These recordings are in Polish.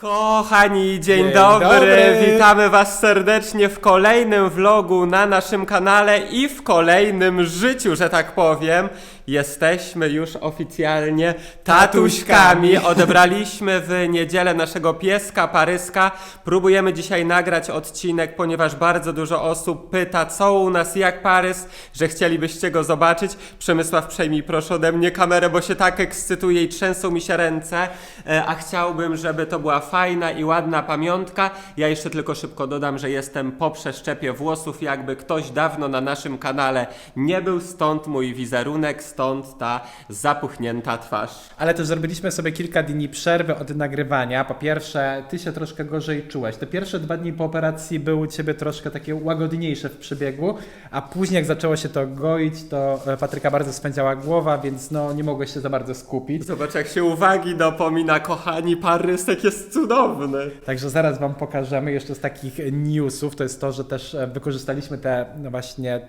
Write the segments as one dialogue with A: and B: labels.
A: Kochani, dzień,
B: Dzień
A: dobry.
B: dobry.
A: Witamy Was serdecznie w kolejnym vlogu na naszym kanale i w kolejnym życiu, że tak powiem. Jesteśmy już oficjalnie tatuśkami. Odebraliśmy w niedzielę naszego pieska Paryska. Próbujemy dzisiaj nagrać odcinek, ponieważ bardzo dużo osób pyta, co u nas, jak Parys, że chcielibyście go zobaczyć. Przemysław, przejmij proszę ode mnie kamerę, bo się tak ekscytuję i trzęsą mi się ręce. E, A chciałbym, żeby to była fajna i ładna pamiątka. Ja jeszcze tylko szybko dodam, że jestem po przeszczepie włosów, jakby ktoś dawno na naszym kanale nie był, stąd mój wizerunek, stąd ta zapuchnięta twarz.
B: Ale też zrobiliśmy sobie kilka dni przerwy od nagrywania. Po pierwsze, ty się troszkę gorzej czułeś. Te pierwsze dwa dni po operacji były u ciebie troszkę takie łagodniejsze w przebiegu, a później jak zaczęło się to goić, to e, Patryka bardzo spędziała głowa, więc no nie mogłeś się za bardzo skupić.
A: Zobacz, jak się uwagi dopomina, kochani, Parysek jest cudowny.
B: Także zaraz wam pokażemy jeszcze z takich newsów, to jest to, że też e, wykorzystaliśmy te no właśnie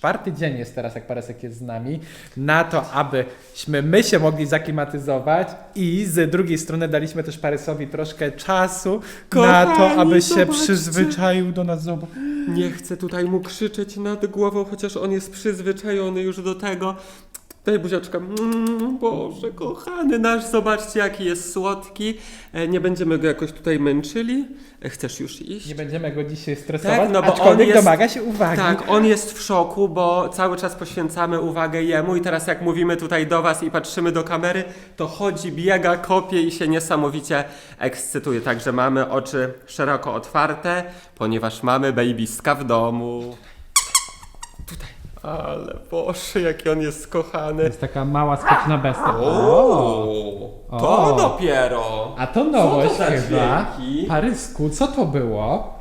B: czwarty dzień jest teraz, jak Paresek jest z nami, na to, abyśmy my się mogli zaklimatyzować i z drugiej strony daliśmy też Parysowi troszkę czasu na to,
A: Kochani,
B: aby się
A: zobaczcie.
B: przyzwyczaił do nas. Zobacz.
A: Nie chcę tutaj mu krzyczeć nad głową, chociaż on jest przyzwyczajony już do tego. Daj buziaczka. Mm, Boże, kochany nasz, zobaczcie jaki jest słodki. E, Nie będziemy go jakoś tutaj męczyli. E, Chcesz już iść?
B: Nie będziemy go dzisiaj stresować,
A: Tak, no bo
B: aczkolwiek
A: on jest-
B: domaga się uwagi.
A: Tak, on jest w szoku, bo cały czas poświęcamy uwagę jemu i teraz jak mówimy tutaj do was i patrzymy do kamery, to chodzi, biega, kopie i się niesamowicie ekscytuje. Także mamy oczy szeroko otwarte, ponieważ mamy babyska w domu. Ale Boże, jaki on jest
B: To
A: kochany.
B: jest taka mała skoczna bestia.
A: O, to
B: O.
A: dopiero.
B: A to nowość
A: Co to za
B: chyba.
A: dźwięki?
B: Parysku, co to było?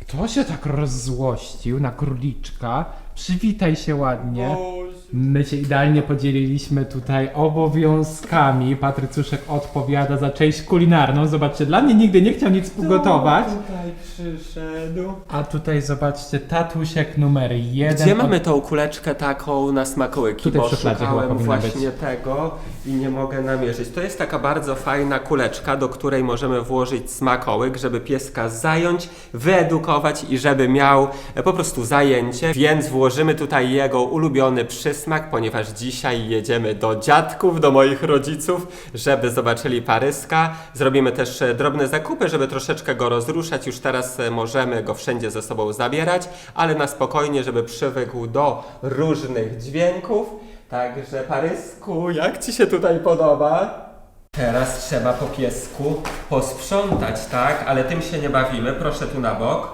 B: Kto się tak rozzłościł na króliczka? Przywitaj się ładnie.
A: Boże.
B: My się idealnie podzieliliśmy tutaj obowiązkami. Patrycuszek odpowiada za część kulinarną. Zobaczcie, dla mnie nigdy nie chciał nic ugotować.
A: Kto tutaj przyszedł?
B: A tutaj zobaczcie, tatusiek numer jeden.
A: Gdzie
B: od-
A: mamy tą kuleczkę taką na smakołyki?
B: Tutaj w
A: bo
B: szufladzie chyba
A: szukałem
B: powinna
A: właśnie tego i nie mogę namierzyć. To jest taka bardzo fajna kuleczka, do której możemy włożyć smakołyk, żeby pieska zająć, wyedukować i żeby miał e, po prostu zajęcie. Więc włożymy tutaj jego ulubiony przysmak, ponieważ dzisiaj jedziemy do dziadków, do moich rodziców, żeby zobaczyli Paryska. Zrobimy też e, drobne zakupy, żeby troszeczkę go rozruszać. Już teraz e, możemy go wszędzie ze sobą zabierać, ale na spokojnie, żeby przywykł do różnych dźwięków. Także Parysku, jak Ci się tutaj podoba? Teraz trzeba po piesku posprzątać, tak? Ale tym się nie bawimy. Proszę tu na bok.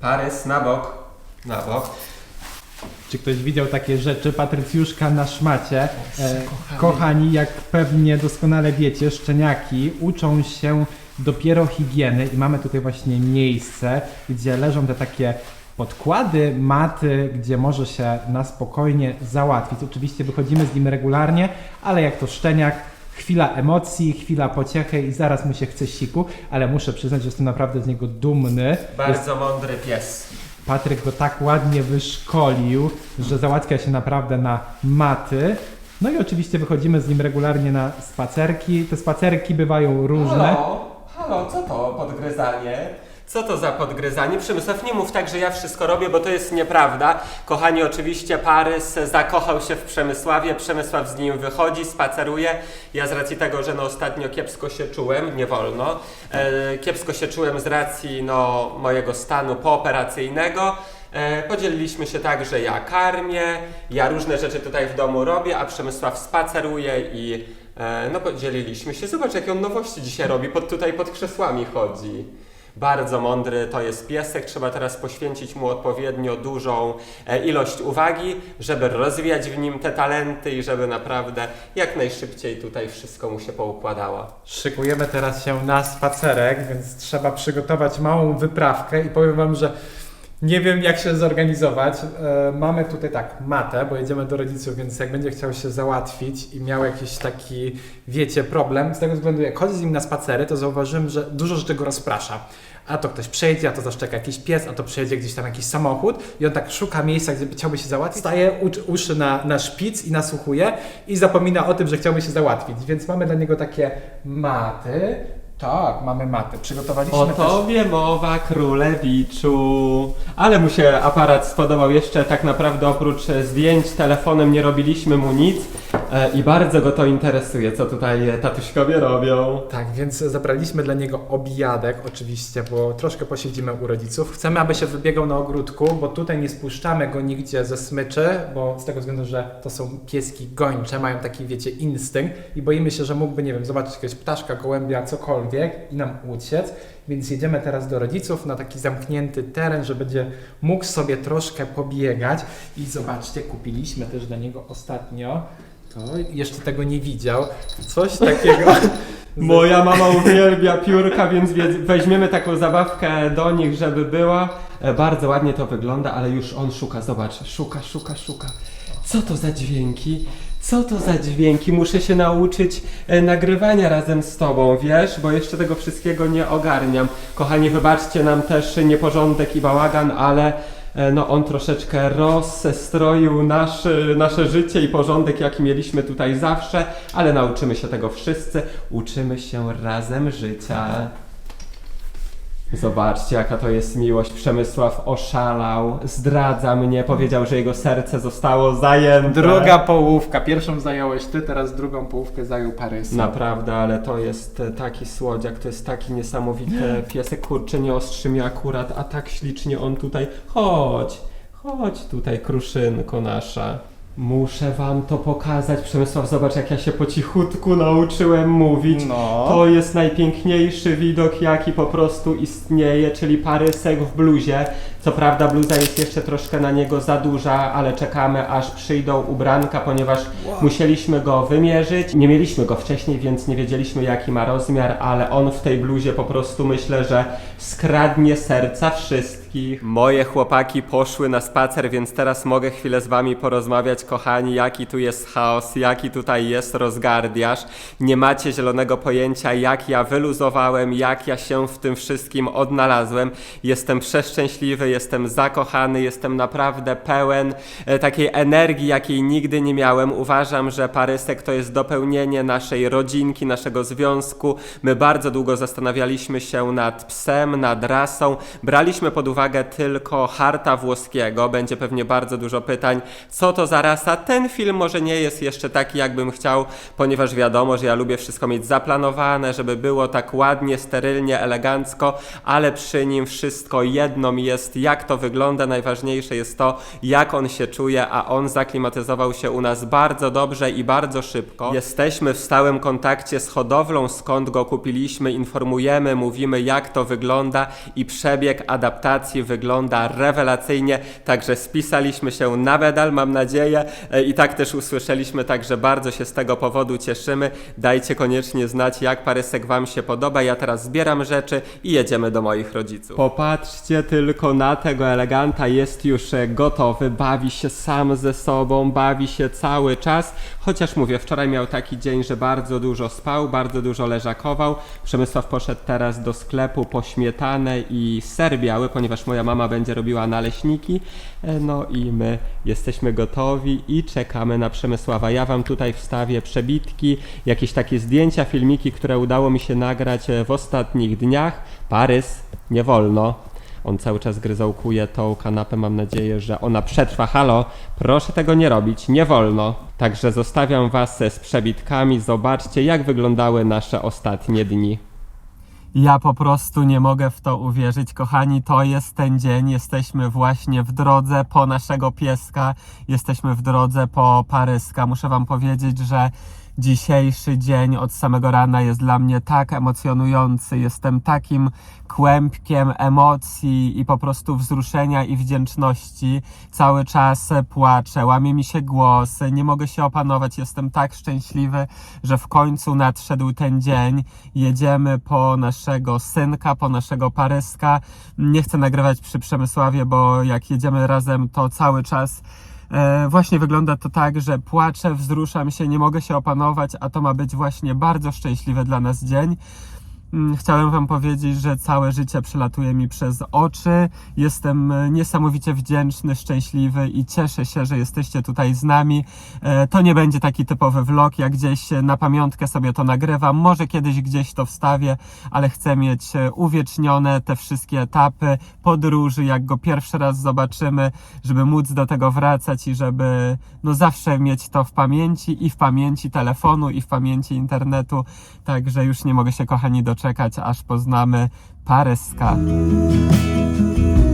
A: Parys, na bok. Na bok.
B: Czy ktoś widział takie rzeczy? Patrycjuszka na szmacie. E, kochani, jak pewnie doskonale wiecie, szczeniaki uczą się dopiero higieny i mamy tutaj właśnie miejsce, gdzie leżą te takie podkłady, maty, gdzie może się na spokojnie załatwić. Oczywiście wychodzimy z nim regularnie, ale jak to szczeniak, chwila emocji, chwila pociechy i zaraz mu się chce siku, ale muszę przyznać, że jestem naprawdę z niego dumny. Jest
A: Bardzo mądry pies.
B: Patryk go tak ładnie wyszkolił, że załatwia się naprawdę na maty. No i oczywiście wychodzimy z nim regularnie na spacerki. Te spacerki bywają różne.
A: Halo, halo, co to podgryzanie? Co to za podgryzanie? Przemysław, nie mów tak, że ja wszystko robię, bo to jest nieprawda. Kochani, oczywiście Parys zakochał się w Przemysławie, Przemysław z nim wychodzi, spaceruje. Ja z racji tego, że no ostatnio kiepsko się czułem, nie wolno, e, kiepsko się czułem z racji no, mojego stanu pooperacyjnego. E, Podzieliliśmy się tak, że ja karmię, ja różne rzeczy tutaj w domu robię, a Przemysław spaceruje i no podzieliliśmy się. Zobacz, jakie on nowości dzisiaj robi, pod, tutaj pod krzesłami chodzi. Bardzo mądry to jest piesek, trzeba teraz poświęcić mu odpowiednio dużą e, ilość uwagi, żeby rozwijać w nim te talenty i żeby naprawdę jak najszybciej tutaj wszystko mu się poukładało.
B: Szykujemy teraz się na spacerek, więc trzeba przygotować małą wyprawkę i powiem wam, że nie wiem jak się zorganizować. E, mamy tutaj tak, matę, bo jedziemy do rodziców, więc jak będzie chciał się załatwić i miał jakiś taki, wiecie, problem, z tego względu jak chodzi z nim na spacery, to zauważyłem, że dużo rzeczy go rozprasza. A to ktoś przejdzie, a to zaszczeka jakiś pies, a to przejdzie gdzieś tam jakiś samochód i on tak szuka miejsca, gdzie by chciałby się załatwić, staje uszy na, na szpic i nasłuchuje i zapomina o tym, że chciałby się załatwić. Więc mamy dla niego takie maty, Tak, mamy matę. Przygotowaliśmy
A: O
B: też...
A: tobie mowa, królewiczu. Ale mu się aparat spodobał jeszcze tak naprawdę oprócz zdjęć telefonem nie robiliśmy mu nic i bardzo go to interesuje, co tutaj e, tatuśkowie robią.
B: Tak, więc zabraliśmy dla niego obiadek oczywiście, bo troszkę posiedzimy u rodziców. Chcemy, aby się wybiegał na ogródku, bo tutaj nie spuszczamy go nigdzie ze smyczy, bo z tego względu, że to są pieski gończe, mają taki, wiecie, instynkt i boimy się, że mógłby, nie wiem, zobaczyć jakiegoś ptaszka, gołębia, cokolwiek i nam uciec. Więc jedziemy teraz do rodziców na taki zamknięty teren, że będzie mógł sobie troszkę pobiegać. I zobaczcie, kupiliśmy też dla niego ostatnio, to jeszcze tego nie widział, coś takiego.
A: Moja mama uwielbia piórka, więc weźmiemy taką zabawkę do nich, żeby była. E, Bardzo ładnie to wygląda, ale już on szuka, zobacz, szuka, szuka, szuka. Co to za dźwięki? Co to za dźwięki? Muszę się nauczyć e, nagrywania razem z tobą, wiesz? Bo jeszcze tego wszystkiego nie ogarniam. Kochani, wybaczcie nam też nieporządek i bałagan, ale no on troszeczkę rozstroił nasz, nasze życie i porządek, jaki mieliśmy tutaj zawsze, ale nauczymy się tego wszyscy. Uczymy się razem życia. Zobaczcie, jaka to jest miłość. Przemysław oszalał, zdradza mnie, powiedział, że jego serce zostało zajęte.
B: Druga połówka. Pierwszą zająłeś ty, teraz drugą połówkę zajął Parys.
A: Naprawdę, ale to jest e, taki słodziak, to jest taki niesamowity piesek. Kurczę, nie ostrzy mnie akurat, a tak ślicznie on tutaj. Chodź, chodź tutaj, kruszynko nasza. Muszę wam to pokazać. Przemysław, zobacz, jak ja się po cichutku nauczyłem mówić.
B: No.
A: To jest najpiękniejszy widok, jaki po prostu istnieje, czyli parysek w bluzie. Co prawda bluza jest jeszcze troszkę na niego za duża, ale czekamy aż przyjdą ubranka, ponieważ musieliśmy go wymierzyć. Nie mieliśmy go wcześniej, więc nie wiedzieliśmy jaki ma rozmiar, ale on w tej bluzie po prostu myślę, że skradnie serca wszystkich. Moje chłopaki poszły na spacer, więc teraz mogę chwilę z wami porozmawiać, kochani, jaki tu jest chaos, jaki tutaj jest rozgardiaż. Nie macie zielonego pojęcia, jak ja wyluzowałem, jak ja się w tym wszystkim odnalazłem. Jestem przeszczęśliwy, jestem zakochany, jestem naprawdę pełen e, takiej energii, jakiej nigdy nie miałem. Uważam, że Parysek to jest dopełnienie naszej rodzinki, naszego związku. My bardzo długo zastanawialiśmy się nad psem, nad rasą. Braliśmy pod uwagę tylko harta włoskiego. Będzie pewnie bardzo dużo pytań, co to za rasa. Ten film może nie jest jeszcze taki, jakbym chciał, ponieważ wiadomo, że ja lubię wszystko mieć zaplanowane, żeby było tak ładnie, sterylnie, elegancko, ale przy nim wszystko jedno mi jest, jak to wygląda. Najważniejsze jest to, jak on się czuje, a on zaklimatyzował się u nas bardzo dobrze i bardzo szybko. Jesteśmy w stałym kontakcie z hodowlą, skąd go kupiliśmy, informujemy, mówimy, jak to wygląda i przebieg adaptacji wygląda rewelacyjnie, także spisaliśmy się na medal, mam nadzieję, e, i tak też usłyszeliśmy, także bardzo się z tego powodu cieszymy. Dajcie koniecznie znać, jak Parysek Wam się podoba. Ja teraz zbieram rzeczy i jedziemy do moich rodziców. Popatrzcie tylko na tego eleganta, jest już e, gotowy, bawi się sam ze sobą, bawi się cały czas. Chociaż mówię, wczoraj miał taki dzień, że bardzo dużo spał, bardzo dużo leżakował. Przemysław poszedł teraz do sklepu po śmietanę i ser biały, ponieważ moja mama będzie robiła naleśniki. E, No i my jesteśmy gotowi i czekamy na Przemysława. Ja wam tutaj wstawię przebitki, jakieś takie zdjęcia, filmiki, które udało mi się nagrać e, w ostatnich dniach. Parys, nie wolno. On cały czas gryzołkuje tą kanapę. Mam nadzieję, że ona przetrwa. Halo, proszę tego nie robić, nie wolno. Także zostawiam Was z przebitkami. Zobaczcie, jak wyglądały nasze ostatnie dni. Ja po prostu nie mogę w to uwierzyć, kochani. To jest ten dzień. Jesteśmy właśnie w drodze po naszego pieska. Jesteśmy w drodze po Paryska. Muszę Wam powiedzieć, że dzisiejszy dzień od samego rana jest dla mnie tak emocjonujący. Jestem takim kłębkiem emocji i po prostu wzruszenia i wdzięczności. Cały czas płaczę, łamie mi się głos, nie mogę się opanować. Jestem tak szczęśliwy, że w końcu nadszedł ten dzień. Jedziemy po naszego synka, po naszego Paryska. Nie chcę nagrywać przy Przemysławie, bo jak jedziemy razem, to cały czas właśnie wygląda to tak, że płaczę, wzruszam się, nie mogę się opanować, a to ma być właśnie bardzo szczęśliwy dla nas dzień. Mm, Chciałem Wam powiedzieć, że całe życie przelatuje mi przez oczy. Jestem e, niesamowicie wdzięczny, szczęśliwy i cieszę się, że jesteście tutaj z nami. E, To nie będzie taki typowy vlog, jak gdzieś e, na pamiątkę sobie to nagrywam. Może kiedyś gdzieś to wstawię, ale chcę mieć uwiecznione te wszystkie etapy podróży, jak go pierwszy raz zobaczymy, żeby móc do tego wracać i żeby no zawsze mieć to w pamięci i w pamięci telefonu i w pamięci internetu. Także już nie mogę się kochani doczekać, aż poznamy Paryska.
C: I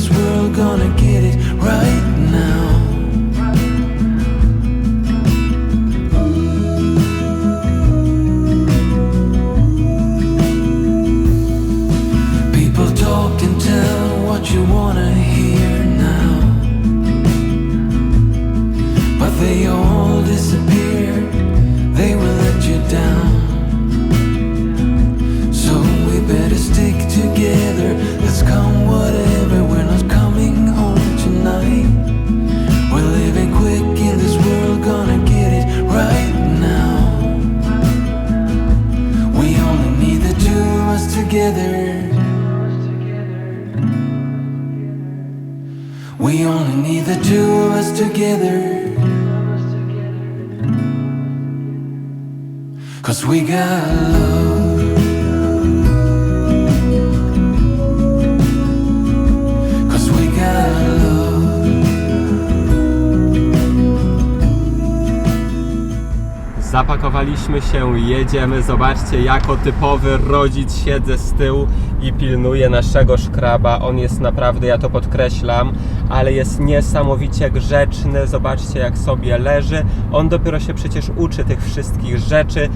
C: this world, gonna get it right together. We only need the two of us together. Cause we got love.
A: Zapakowaliśmy się, jedziemy. Zobaczcie, jako typowy rodzic siedzę z tyłu i pilnuję naszego szkraba. On jest naprawdę, ja to podkreślam, ale jest niesamowicie grzeczny. Zobaczcie, jak sobie leży. On dopiero się przecież uczy tych wszystkich rzeczy.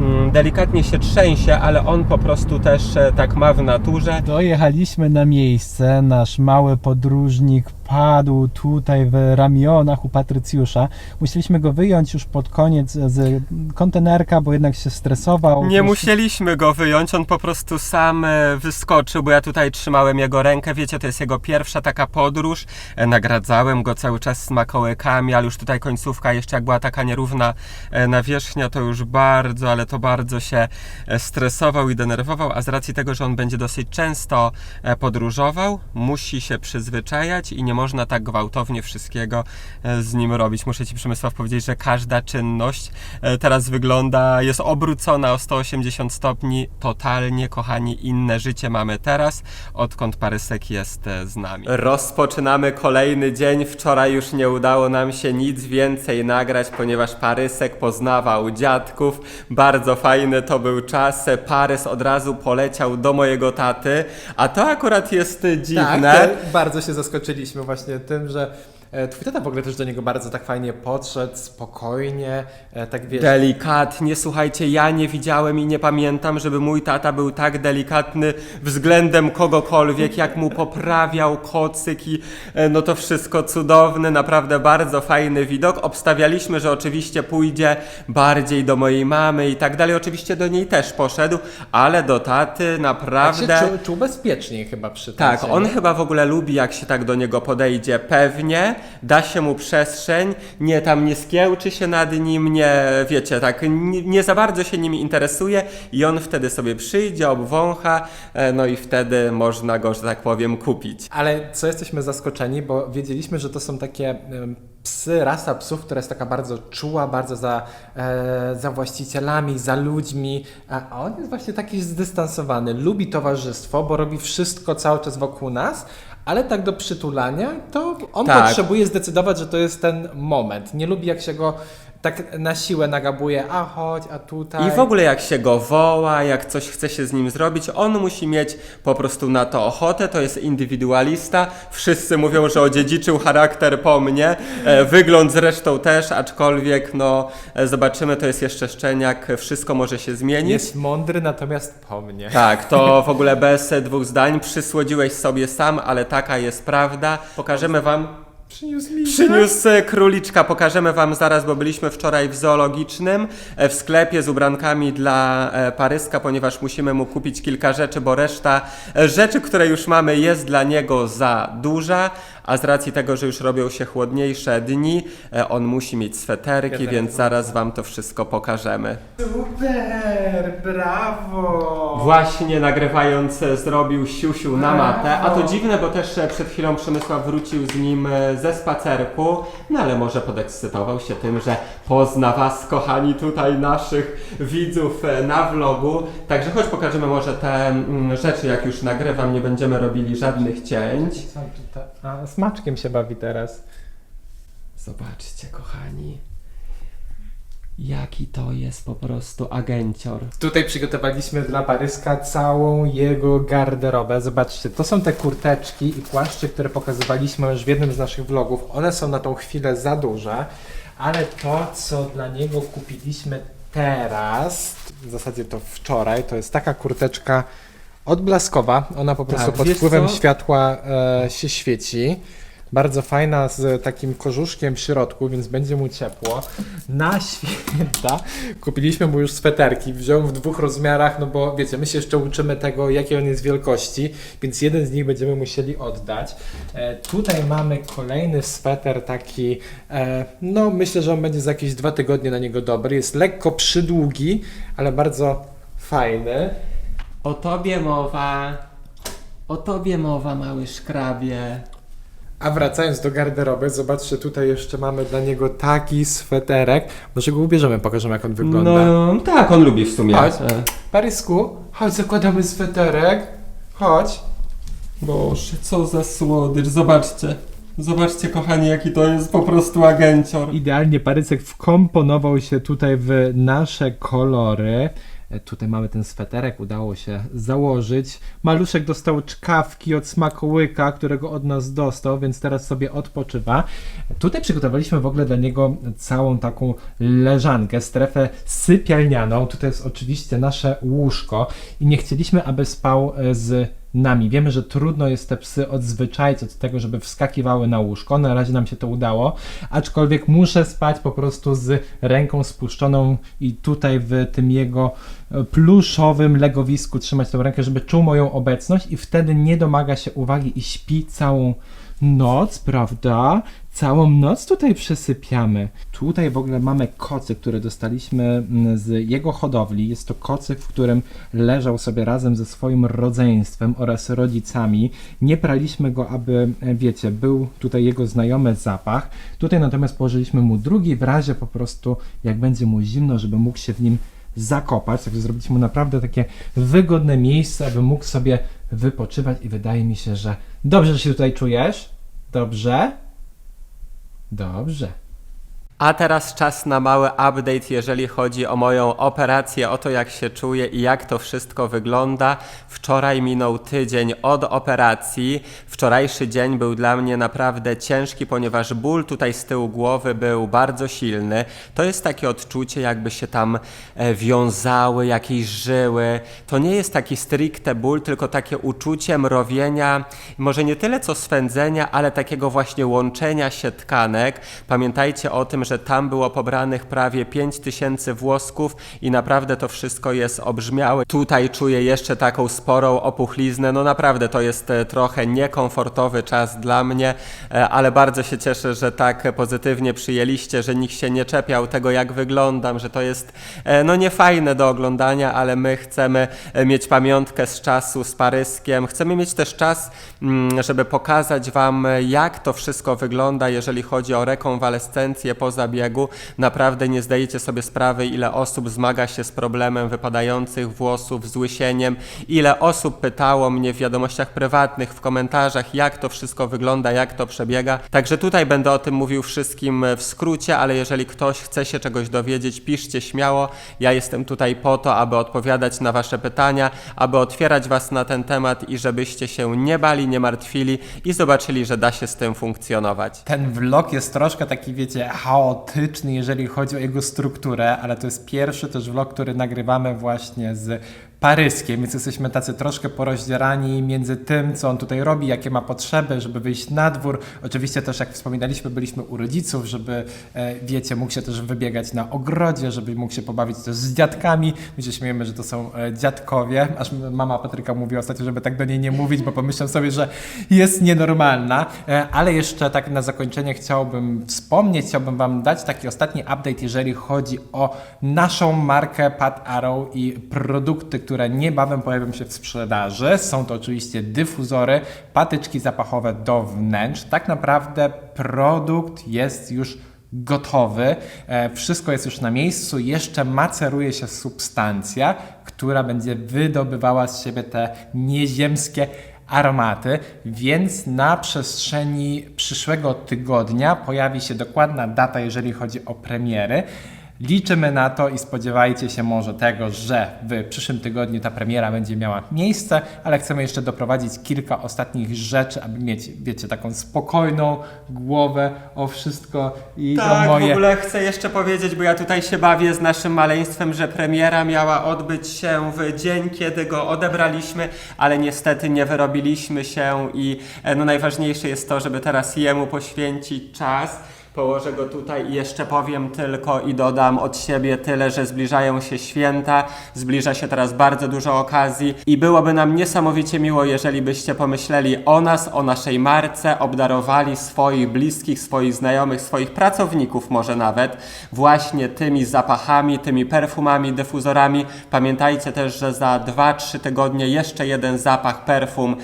A: Mm, Delikatnie się trzęsie, ale on po prostu też e, tak ma w naturze.
B: Dojechaliśmy na miejsce. Nasz mały podróżnik padł tutaj w ramionach u Patrycjusza. Musieliśmy go wyjąć już pod koniec z kontenerka, bo jednak się stresował.
A: Nie musieliśmy go wyjąć, on po prostu sam e, wyskoczył, bo ja tutaj trzymałem jego rękę. Wiecie, to jest jego pierwsza taka podróż. E, Nagradzałem go cały czas smakołykami, ale już tutaj końcówka, jeszcze jak była taka nierówna e, nawierzchnia, to już bardzo, ale to bardzo się stresował i denerwował. A z racji tego, że on będzie dosyć często podróżował, musi się przyzwyczajać i nie można tak gwałtownie wszystkiego e, z nim robić. Muszę Ci, Przemysław, powiedzieć, że każda czynność e, teraz wygląda, jest obrócona o 180 stopni. Totalnie, kochani, inne życie mamy teraz, odkąd Parysek jest e, z nami. Rozpoczynamy kolejny dzień. Wczoraj już nie udało nam się nic więcej nagrać, ponieważ Parysek poznawał dziadków. Bardzo fajny to był czas. Parys od razu poleciał do mojego taty, a to akurat jest e, dziwne.
B: Tak, bardzo się zaskoczyliśmy właśnie tym, że twój tata w ogóle też do niego bardzo tak fajnie podszedł, spokojnie, e, tak wiesz...
A: Delikatnie, słuchajcie, ja nie widziałem i nie pamiętam, żeby mój tata był tak delikatny względem kogokolwiek, jak mu poprawiał kocyk i e, no to wszystko cudowne, naprawdę bardzo fajny widok. Obstawialiśmy, że oczywiście pójdzie bardziej do mojej mamy i tak dalej, oczywiście do niej też poszedł, ale do taty
B: tak
A: naprawdę...
B: się czuł, czuł bezpiecznie chyba przy tym.
A: Tak, on chyba w ogóle lubi, jak się tak do niego podejdzie pewnie, da się mu przestrzeń, nie tam nie skiełczy się nad nim, nie wiecie, tak nie, nie za bardzo się nim interesuje i on wtedy sobie przyjdzie, obwącha, e, no i wtedy można go, że tak powiem, kupić.
B: Ale co jesteśmy zaskoczeni, bo wiedzieliśmy, że to są takie psy, rasa psów, która jest taka bardzo czuła, bardzo za, e, za właścicielami, za ludźmi, a on jest właśnie taki zdystansowany, lubi towarzystwo, bo robi wszystko cały czas wokół nas, ale tak do przytulania, to on
A: Tak.
B: potrzebuje zdecydować, że to jest ten moment. Nie lubi jak się go tak na siłę nagabuje, a chodź, a tutaj.
A: I w ogóle jak się go woła, jak coś chce się z nim zrobić, on musi mieć po prostu na to ochotę, to jest indywidualista. Wszyscy mówią, że odziedziczył charakter po mnie, e, wygląd zresztą też, aczkolwiek no e, zobaczymy, to jest jeszcze szczeniak, wszystko może się zmienić.
B: Jest mądry, natomiast po mnie.
A: Tak, to w ogóle bez e, dwóch zdań przysłodziłeś sobie sam, ale taka jest prawda. Pokażemy wam
B: Przyniósł mi.
A: Przyniósł króliczka, pokażemy wam zaraz, bo byliśmy wczoraj w zoologicznym, e, w sklepie z ubrankami dla e, Paryska, ponieważ musimy mu kupić kilka rzeczy, bo reszta e, rzeczy, które już mamy, jest dla niego za duża, a z racji tego, że już robią się chłodniejsze dni, e, on musi mieć sweterki,
B: Ja
A: więc zaraz wam to wszystko pokażemy.
B: Super, brawo.
A: Właśnie nagrywając e, zrobił siusiu na matę, a to dziwne, bo też e, przed chwilą Przemysław wrócił z nim ze spacerku, no ale może podekscytował się tym, że pozna was, kochani tutaj naszych widzów na vlogu. Także choć pokażemy może te mm, rzeczy, jak już nagrywam, nie będziemy robili żadnych cięć.
B: Co tutaj? A, smaczkiem się bawi teraz.
A: Zobaczcie, kochani, jaki to jest po prostu agencior.
B: Tutaj przygotowaliśmy dla Paryska całą jego garderobę. Zobaczcie, to są te kurteczki i płaszcze, które pokazywaliśmy już w jednym z naszych vlogów. One są na tą chwilę za duże, ale to, co dla niego kupiliśmy teraz, w zasadzie to wczoraj, to jest taka kurteczka odblaskowa. Ona po prostu
A: Tak,
B: pod
A: wiesz
B: wpływem
A: co?
B: światła e, się świeci. Bardzo fajna z takim korzuszkiem w środku, więc będzie mu ciepło. Na święta kupiliśmy mu już sweterki. Wziął w dwóch rozmiarach, no bo wiecie, my się jeszcze uczymy tego, jakiej on jest wielkości, więc jeden z nich będziemy musieli oddać. E, tutaj mamy kolejny sweter taki, e, no myślę, że on będzie za jakieś dwa tygodnie na niego dobry. Jest lekko przydługi, ale bardzo fajny.
A: O tobie mowa, o tobie mowa, mały szkrabie.
B: A wracając do garderoby, zobaczcie, tutaj jeszcze mamy dla niego taki sweterek. Może go ubierzemy, pokażemy jak on wygląda.
A: No tak, on lubi w sumie.
B: Chodź. Parysku, chodź, zakładamy sweterek. Chodź.
A: Boże, co za słodycz, zobaczcie. Zobaczcie, kochani, jaki to jest po prostu agencior.
B: Idealnie Parysek wkomponował się tutaj w nasze kolory. E, Tutaj mamy ten sweterek, udało się założyć. Maluszek dostał czkawki od smakołyka, którego od nas dostał, więc teraz sobie odpoczywa. Tutaj przygotowaliśmy w ogóle dla niego całą taką leżankę, strefę sypialnianą. Tutaj jest oczywiście nasze łóżko i nie chcieliśmy, aby spał e, z nami. Wiemy, że trudno jest te psy odzwyczaić od tego, żeby wskakiwały na łóżko. Na razie nam się to udało, aczkolwiek muszę spać po prostu z ręką spuszczoną i tutaj w tym jego e, pluszowym legowisku trzymać tą rękę, żeby czuł moją obecność i wtedy nie domaga się uwagi i śpi całą noc, prawda? Całą noc tutaj przesypiamy. Tutaj w ogóle mamy kocy, które dostaliśmy mm, z jego hodowli. Jest to kocyk, w którym leżał sobie razem ze swoim rodzeństwem oraz rodzicami. Nie praliśmy go, aby, e, wiecie, był tutaj jego znajomy zapach. Tutaj natomiast położyliśmy mu drugi w razie po prostu, jak będzie mu zimno, żeby mógł się w nim zakopać. Także zrobiliśmy mu naprawdę takie wygodne miejsce, aby mógł sobie wypoczywać i wydaje mi się, że dobrze, że się tutaj czujesz. Dobrze? Dobrze.
A: A teraz czas na mały update, jeżeli chodzi o moją operację, o to jak się czuję i jak to wszystko wygląda. Wczoraj minął tydzień od operacji. Wczorajszy dzień był dla mnie naprawdę ciężki, ponieważ ból tutaj z tyłu głowy był bardzo silny. To jest takie odczucie, jakby się tam e, wiązały jakieś żyły. To nie jest taki stricte ból, tylko takie uczucie mrowienia, może nie tyle co swędzenia, ale takiego właśnie łączenia się tkanek. Pamiętajcie o tym, że tam było pobranych prawie 5000 włosków i naprawdę to wszystko jest obrzmiałe. Tutaj czuję jeszcze taką sporą opuchliznę. No naprawdę to jest e, trochę niekomfortowy czas dla mnie, e, ale bardzo się cieszę, że tak pozytywnie przyjęliście, że nikt się nie czepiał tego, jak wyglądam, że to jest e, no niefajne do oglądania, ale my chcemy mieć pamiątkę z czasu z Paryskiem. Chcemy mieć też czas, mm, żeby pokazać Wam, jak to wszystko wygląda, jeżeli chodzi o rekonwalescencję po zabiegu. Naprawdę nie zdajecie sobie sprawy, ile osób zmaga się z problemem wypadających włosów, z łysieniem, ile osób pytało mnie w wiadomościach prywatnych, w komentarzach, jak to wszystko wygląda, jak to przebiega. Także tutaj będę o tym mówił wszystkim w skrócie, ale jeżeli ktoś chce się czegoś dowiedzieć, piszcie śmiało. Ja jestem tutaj po to, aby odpowiadać na Wasze pytania, aby otwierać Was na ten temat i żebyście się nie bali, nie martwili i zobaczyli, że da się z tym funkcjonować.
B: Ten vlog jest troszkę taki, wiecie, chaotyczny, jeżeli chodzi o jego strukturę, ale to jest pierwszy też vlog, który nagrywamy właśnie z paryskiem, więc jesteśmy tacy troszkę porozdzierani między tym, co on tutaj robi, jakie ma potrzeby, żeby wyjść na dwór. Oczywiście też, jak wspominaliśmy, byliśmy u rodziców, żeby, e, wiecie, mógł się też wybiegać na ogrodzie, żeby mógł się pobawić też z dziadkami. My się śmiejemy, że to są e, dziadkowie, aż mama Patryka mówi ostatnio, żeby tak do niej nie mówić, bo pomyślał sobie, że jest nienormalna. E, Ale jeszcze tak na zakończenie chciałbym wspomnieć, chciałbym Wam dać taki ostatni update, jeżeli chodzi o naszą markę Pat Arrow i produkty, które niebawem pojawią się w sprzedaży. Są to oczywiście dyfuzory, patyczki zapachowe do wnętrz. Tak naprawdę produkt jest już gotowy, e, wszystko jest już na miejscu, jeszcze maceruje się substancja, która będzie wydobywała z siebie te nieziemskie aromaty, więc na przestrzeni przyszłego tygodnia pojawi się dokładna data, jeżeli chodzi o premiery. Liczymy na to i spodziewajcie się może tego, że w przyszłym tygodniu ta premiera będzie miała miejsce, ale chcemy jeszcze doprowadzić kilka ostatnich rzeczy, aby mieć, wiecie, taką spokojną głowę o wszystko i
A: Tak,
B: moje...
A: w ogóle chcę jeszcze powiedzieć, bo ja tutaj się bawię z naszym maleństwem, że premiera miała odbyć się w dzień, kiedy go odebraliśmy, ale niestety nie wyrobiliśmy się i e, no najważniejsze jest to, żeby teraz jemu poświęcić czas. Położę go tutaj i jeszcze powiem tylko i dodam od siebie tyle, że zbliżają się święta, zbliża się teraz bardzo dużo okazji i byłoby nam niesamowicie miło, jeżeli byście pomyśleli o nas, o naszej marce, obdarowali swoich bliskich, swoich znajomych, swoich pracowników może nawet właśnie tymi zapachami, tymi perfumami, dyfuzorami. Pamiętajcie też, że za 2-3 tygodnie jeszcze jeden zapach perfum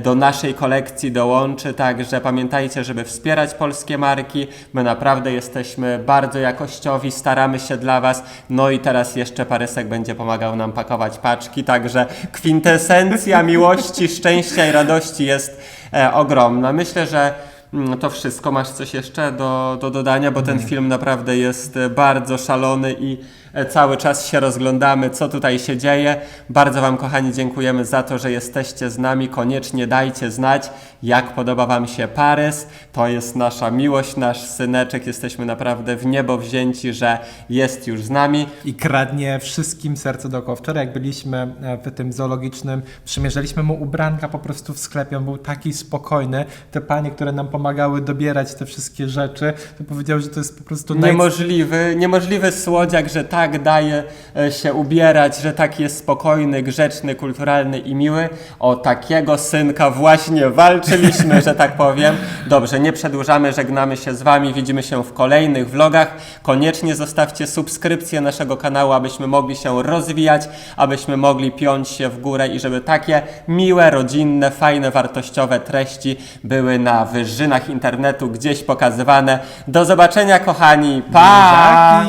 A: do naszej kolekcji dołączy, także pamiętajcie, żeby wspierać polskie marki. My naprawdę jesteśmy bardzo jakościowi, staramy się dla Was. No i teraz jeszcze Parysek będzie pomagał nam pakować paczki, także kwintesencja miłości, szczęścia i radości jest e, ogromna. Myślę, że mm, to wszystko. Masz coś jeszcze do, do dodania, bo ten film naprawdę jest e, bardzo szalony i e, cały czas się rozglądamy, co tutaj się dzieje. Bardzo Wam, kochani, dziękujemy za to, że jesteście z nami. Koniecznie dajcie znać, jak podoba Wam się Parys. To jest nasza miłość, nasz syneczek. Jesteśmy naprawdę w niebo wzięci, że jest już z nami.
B: i kradnie wszystkim serce dookoła. Wczoraj jak byliśmy e, w tym zoologicznym, przymierzaliśmy mu ubranka po prostu w sklepie, on był taki spokojny. Te panie, które nam pomagały dobierać te wszystkie rzeczy, to powiedział, że to jest po prostu naj...
A: Niemożliwy, niemożliwy słodziak, że tak daje e, się ubierać, że tak jest spokojny, grzeczny, kulturalny i miły. O takiego synka właśnie walczyliśmy, że tak powiem. Dobrze, nie przedłużamy, żegnamy się z Wami, widzimy się w kolejnych vlogach. Koniecznie zostawcie subskrypcję naszego kanału, abyśmy mogli się rozwijać, abyśmy mogli piąć się w górę i żeby takie miłe, rodzinne, fajne, wartościowe treści były na wyżynach internetu gdzieś pokazywane. Do zobaczenia, kochani. Pa!